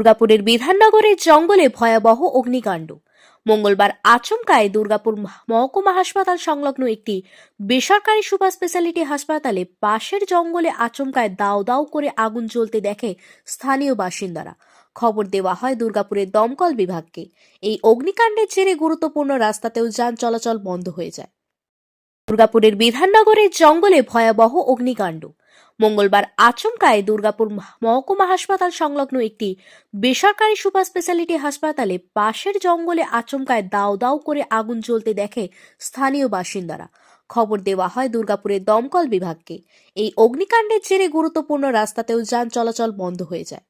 দুর্গাপুরের বিধাননগরের জঙ্গলে ভয়াবহ অগ্নিকাণ্ড। মঙ্গলবার আচমকায় দুর্গাপুর মহকুমা হাসপাতাল সংলগ্ন একটি বেসরকারি সুপার স্পেশালিটি হাসপাতালে পাশের জঙ্গলে আচমকায় দাও দাও করে আগুন জ্বলতে দেখে স্থানীয় বাসিন্দারা। খবর দেওয়া হয় দুর্গাপুরের দমকল বিভাগকে। এই অগ্নিকাণ্ডের জেরে গুরুত্বপূর্ণ রাস্তাতেও যান চলাচল বন্ধ হয়ে যায়। দুর্গাপুরের বিধাননগরের জঙ্গলে ভয়াবহ অগ্নিকাণ্ড। মঙ্গলবার আচমকায় দুর্গাপুর মহকুমা হাসপাতাল সংলগ্ন একটি বেসরকারি সুপার স্পেশালিটি হাসপাতালে পাশের জঙ্গলে আচমকায় দাও দাও করে আগুন জ্বলতে দেখে স্থানীয় বাসিন্দারা। খবর দেওয়া হয় দুর্গাপুরের দমকল বিভাগকে। এই অগ্নিকাণ্ডের জেরে গুরুত্বপূর্ণ রাস্তাতেও যান চলাচল বন্ধ হয়ে যায়।